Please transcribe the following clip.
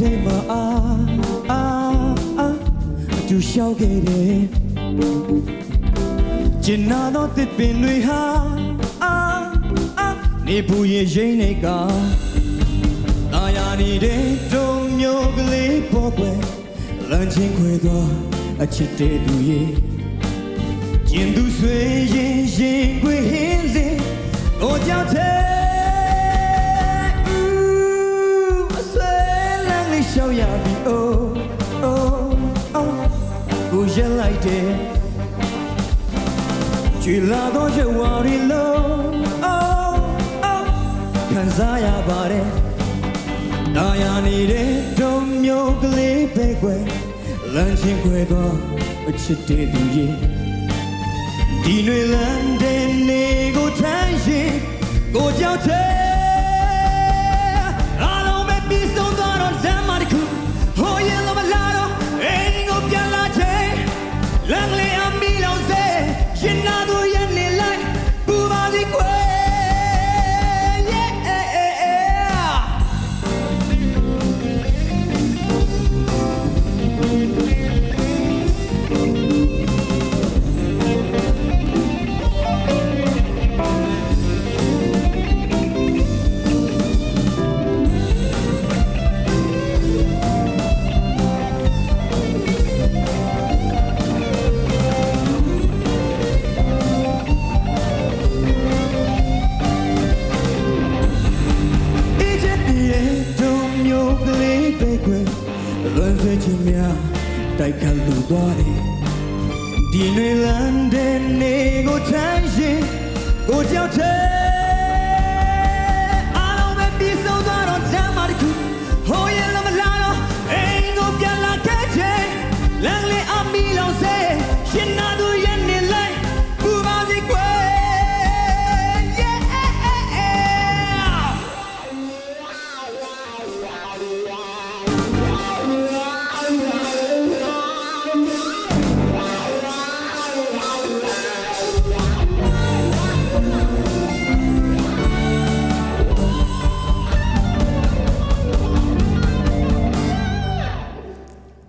ထဲမှာအာအာအာအတူလျှောက်ခဲ့တယ်ကျင်နာတော့တစ်ပင်တွေဟာအာအာနေဘူးရင်ရိမ့်နေကတာယာနေတဲ့တုံမျိုးကလေးပေါ်ကွယ်လမ်းချင်းခွေသောအချစ်တဲ့သူရဲ့ကျင်သူဆွေရင် ကိုရက်လိုက်တယ်ကြွေလာတော့ချက်ဝါရီလုံး oh oh ခံစားရပါတယ်တာယာနေတဲ့ဒုံမျိုးကလေးပဲကွယ်လမ်းချင်းခွဲတော့အချစ်တဲ့သူရဲ့ဒီတွေလမ်း ဆွေးချင်များတိုက်ခတ်လူသွားတယ်ဒီနွေလန်းတဲ့နေကိုထမ်းရင်ကိုကြောက်တဲ့အား